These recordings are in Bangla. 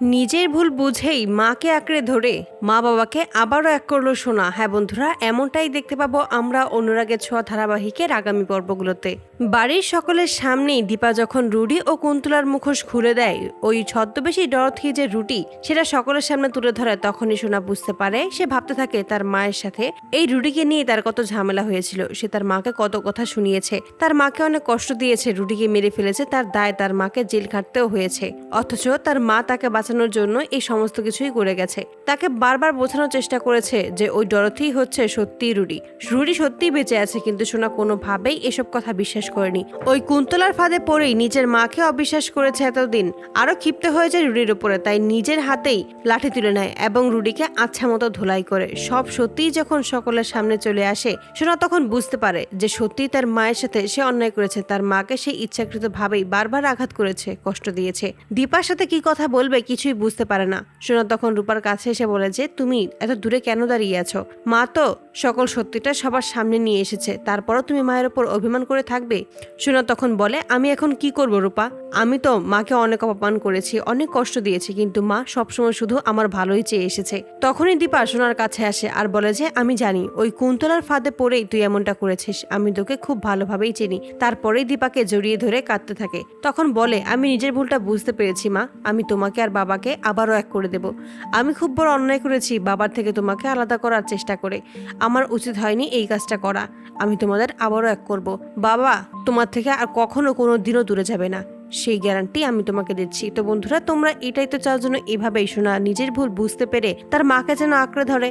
নিজের ভুল বুঝেই মাকে আঁকড়ে ধরে মা বাবাকে আবারও এক করল শোনা হ্যাঁ বন্ধুরা, এমনটাই দেখতে পাবো আমরা অনুরাগের ছোঁয়া ধারাবাহিকের আগামী পর্বগুলোতে। বাড়ির সকলের সামনেই দীপা যখন রুডি ও কুন্তলার মুখোশ খুলে দেয়, ওই ছদ্মবেশী ডরথি যে রুটি সেটা সকলের সামনে তুলে ধরে, তখনই শোনা বুঝতে পারে, সে ভাবতে থাকে তার মায়ের সাথে এই রুডিকে নিয়ে তার কত ঝামেলা হয়েছিল, সে তার মাকে কত কথা শুনিয়েছে, তার মাকে অনেক কষ্ট দিয়েছে, রুডিকে মেরে ফেলেছে, তার দায় তার মাকে জেল খাটতেও হয়েছে, অথচ তার মা তাকে বাঁচানোর জন্য এই সমস্ত কিছুই করে গেছে। তাকে বারবার বোঝানোর চেষ্টা করেছে যে ওই ডরথি হচ্ছে সত্যিই রুডি। রুডি সত্যিই বেঁচে আছে কিন্তু সোনা কোনোভাবেই এসব কথা বিশ্বাস করেনি। ওই কুন্তলার ফাঁদে পড়েই নিজের মাকে অবিশ্বাস করেছে এতদিন। আরও ক্ষিপ্ত হয়ে যায় রুডির উপরে, তাই নিজের হাতেই লাঠি তুলে নেয় এবং রুডিকে আচ্ছা মতো ধোলাই করে। সব সত্যিই যখন সকলের সামনে চলে আসে, সোনা তখন বুঝতে পারে যে সত্যিই তার মায়ের সাথে সে অন্যায় করেছে। তার মাকে সে ইচ্ছাকৃত ভাবেই বারবার আঘাত করেছে, কষ্ট দিয়েছে। দীপার সাথে কি কথা বলবে কিছুই বুঝতে পারে না। সোনা তখন রূপার কাছে এসে বলে যে, তুমি এত দূরে কেন দাঁড়িয়ে আছো? মা তো সকল সত্যিটা সবার সামনে নিয়ে এসেছে। তারপরও তুমি মায়ের ওপর অভিমান করে থাকবে? সোনা তখন বলে, আমি এখন কি করব রূপা? আমি তো মাকে অনেক অপমান করেছি, অনেক কষ্ট দিয়েছি, কিন্তু মা সবসময় শুধু আমার ভালোই চেয়ে এসেছে। তখনই দীপা সোনার কাছে আসে আর বলে যে, আমি জানি, ওই কুন্তলার ফাঁদে পড়েই তুই এমনটা করেছিস। আমি তোকে খুব ভালোভাবেই চিনি। তারপরেই দীপাকে জড়িয়ে ধরে কাঁদতে থাকে। তখন বলে, আমি নিজের ভুলটা বুঝতে পেরেছি, মা। আমি তোমাকে আর বাবাকে আবারও এক করে দেব। আমি খুব বড় অন্যায় করেছি, বাবার থেকে তোমাকে আলাদা করার চেষ্টা করে। আমার উচিত হয়নি এই কাজটা করা। আমি তোমাদের আবারও এক করব। বাবা, তোমার থেকে আর কখনো কোনো দিনও দূরে যাবে না। সেই গ্যারান্টি আমি তোমাকে দিচ্ছি। তো বন্ধুরা, তোমরা এটাই তো চাও জন্য এভাবেই শোনা, নিজের ভুল বুঝতে পেরে তার মাকে যেন আঁকড়ে ধরে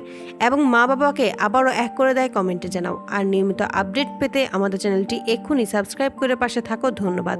এবং মা বাবাকে আবারও এক করে দেয় কমেন্টে জানাও। আর নিয়মিত আপডেট পেতে আমাদের চ্যানেলটি এক্ষুনি সাবস্ক্রাইব করে পাশে থাকো। ধন্যবাদ।